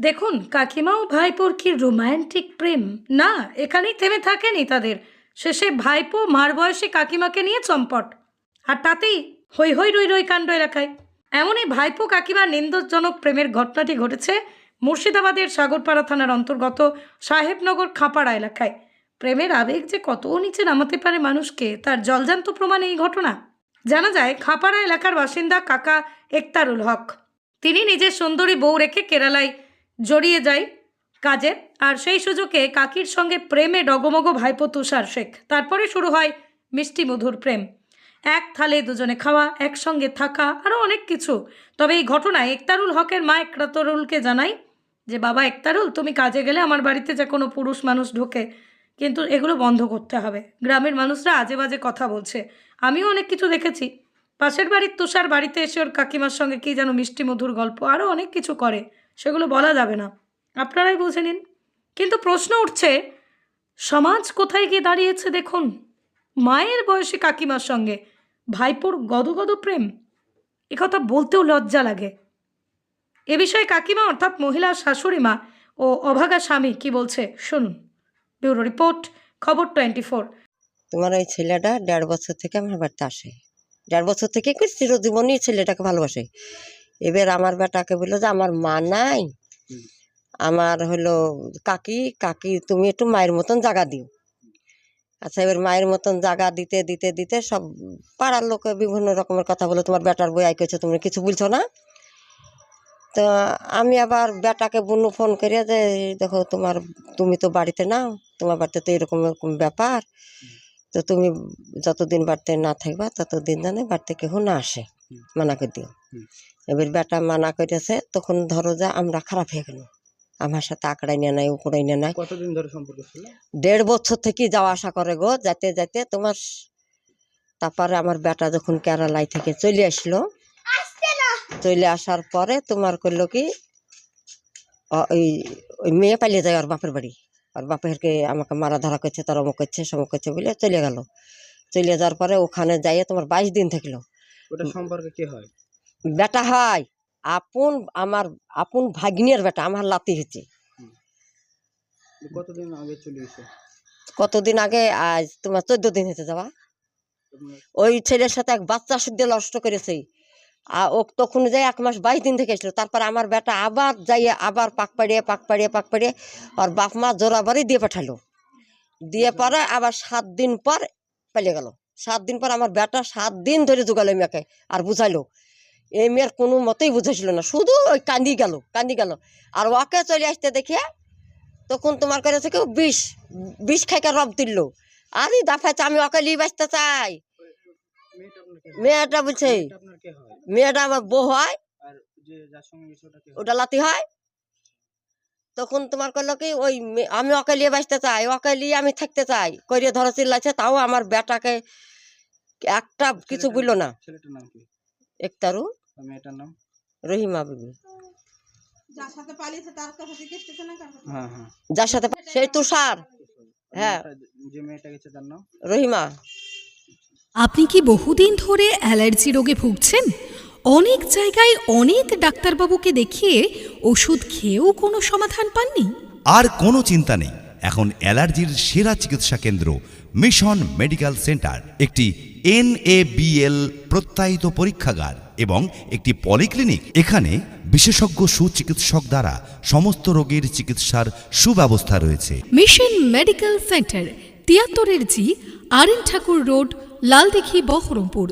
দেখুন কাকিমা ও ভাইপোর কি রোমান্টিক প্রেম। না, এখানেই থেমে থাকেনি তাদের। শেষে ভাইপো মার বয়সে কাকিমাকে নিয়ে চম্পট। আর তাতেই হৈ হৈ রই রই কাণ্ড এলাকায়। এমনই ভাইপো কাকিমার নিন্দজনক প্রেমের ঘটনাটি ঘটেছে মুর্শিদাবাদের সাগরপাড়া থানার অন্তর্গত সাহেবনগর খাপাড়া এলাকায়। প্রেমের আবেগ যে কত নিচে নামাতে পারে মানুষকে, তার জলজান্ত প্রমাণ এই ঘটনা। জানা যায়, খাপাড়া এলাকার বাসিন্দা কাকা একতারুল হক। তিনি নিজের সুন্দরী বউ রেখে কেরালায় জড়িয়ে যায় কাজে। আর সেই সুযোগে কাকির সঙ্গে প্রেমে ডগমগ ভাইপো তুষার শেখ। তারপরে শুরু হয় মিষ্টি মধুর প্রেম। এক থালে দুজনে খাওয়া, একসঙ্গে থাকা আরও অনেক কিছু। তবে এই ঘটনায় একতারুল হকের মা একরাতরুলকে জানাই যে, বাবা একতারুল, তুমি কাজে গেলে আমার বাড়িতে যে কোনো পুরুষ মানুষ ঢোকে। কিন্তু এগুলো বন্ধ করতে হবে। গ্রামের মানুষরা আজে বাজে কথা বলছে। আমিও অনেক কিছু দেখেছি। পাশের বাড়ির তুষার বাড়িতে এসে ওর কাকিমার সঙ্গে কী যেন মিষ্টি মধুর গল্প আরও অনেক কিছু করে। সেগুলো বলা যাবে না। আপনারাই বুঝে নিন। কিন্তু প্রশ্ন উঠছে, সমাজ কোথায় গিয়ে দাঁড়িয়েছে দেখুন? মায়ের বয়সী কাকিমার সঙ্গে ভাইপোর গদগদ প্রেম? একথা বলতেও লজ্জা লাগে। এ বিষয়ে কাকিমা অর্থাৎ মহিলা শাশুড়ি মা ও অভাগা স্বামী কি বলছে শুনুন। ব্যুরো রিপোর্ট, খবর টোয়েন্টি ফোর। তোমার ওই ছেলেটা দেড় বছর থেকে আমার বাড়িতে আসে। দেড় বছর থেকে চিরজীবনই ছেলেটাকে ভালোবাসে? এবার আমার বেটাকে বলল যে আমার মা নাই। আমার হলো কাকি কাকি তুমি একটু মায়ের মতন জায়গা দিও। আচ্ছা এবার মায়ের মতন জায়গা দিতে দিতে দিতে সব পাড়ার লোকে বিভিন্ন রকমের কথা বলে তোমার বেটার বই আইকেছে তুমি কিছু বলছো না? তো আমি আবার বেটাকে বুনু ফোন করে যে দেখো তোমার তুমি তো বাড়িতে নাও তোমার বাড়িতে তো এরকম এরকম ব্যাপার। তো তুমি যতদিন বাড়িতে না থাকবা ততদিন জানে বাড়িতে কেউ না আসে মানা করে দিও। এবার বেটা মানা করেছে তখন ধরো যে আমরা খারাপ হয়ে গেল আমার সাথে আকড়াই নিয়ে নাই উকড়াই নিয়ে নাই। কতদিন ধরে সম্পর্ক ছিল? দেড় বছর থেকে যাওয়া আসা করে গো যাতে যাতে তোমার তারপরে আমার বেটা যখন কেরালাই থেকে চলে আসলো চলে আসার পরে তোমার করল কি ওই ওই মেয়ে পালিয়ে যায় ওর বাপের বাড়ি। ওর বাপেরকে আমাকে মারা ধরা করছে তার অমুক করছে সমুক করছে বলে চলে গেল। চলে যাওয়ার পরে ওখানে যাইয়ে তোমার বাইশ দিন থাকল। ওটা সম্পর্কে কি হয়? বেটা হয় আপন আমার আপন ভাগ্নের বেটা আমার লাতি হচ্ছে কতদিন আগে চলে গেছে? কতদিন আগে? আজ তোমার চোদ্দ দিন হয়েছে যাওয়া ওই ছেলের সাথে এক বাচ্চা শুদ্ধ নষ্ট করেছে। আর ও তখন যাই এক মাস বাইশ দিন থেকে এসলো তারপর আমার বেটা আবার যাইয়ে আবার পাক পাড়িয়ে পাক পাড়িয়ে পাক পাড়িয়ে আর বাপ মা জোরাবারই দিয়ে পাঠালো। দিয়ে পরে আবার সাত দিন পর পালিয়ে গেল। সাত দিন পর আমার বেটা সাত দিন ধরে জোগালো মেয়েকে আর বুঝাইলো এই মেয়ের কোনো মতেই বুঝাইছিল না। শুধু ওই কান্দি গেল কান্দি গেল। আর ওকে চলে আসতে দেখে তখন তোমার কাছে কেউ বিষ বিষ খাইকে রব দিল। আরে দাফাইছে আমি ওকে লিয়ে বাঁচতে চাই। মেয়েটা বলছে মেয়েটা আমার বউ হয়। ওটা হয়? লাতি হয়। তখন তোমার করল কি ওই আমি ওকে লিয়ে বাঁচতে চাই ওকে লিয়ে আমি থাকতে চাই। করিয়ে ধরো চিল্লাইছে তাও আমার বেটাকে একটা কিছু বলল না। ছেলেটার নাম? কি একটারু আর মেয়েটার নাম রহিমা বিবি হ্যাঁ হ্যাঁ। যার সাথে সেই তুষার। হ্যাঁ। যে মেয়েটা গেছে তার নাম? রহিমা। আপনি কি বহুদিন ধরে অ্যালার্জি রোগে ভুগছেন? অনেক জায়গায় অনেক ডাক্তারবাবুকে দেখিয়ে ওষুধ খেয়েও কোনো সমাধান পাননি? আর কোনো চিন্তা নেই। এখন অ্যালার্জির সেরা চিকিৎসা কেন্দ্র মিশন মেডিকেল সেন্টার একটি এনএবিএল প্রত্যায়িত পরীক্ষাগার। এবং একটি পলিক্লিনিক এখানে বিশেষজ্ঞ সুচিকিৎসক দ্বারা সমস্ত রোগের চিকিৎসার সুব্যবস্থা রয়েছে। Mission medical centre, তিয়াত্তরের G R Thakur road, Laldighi, Baharampur.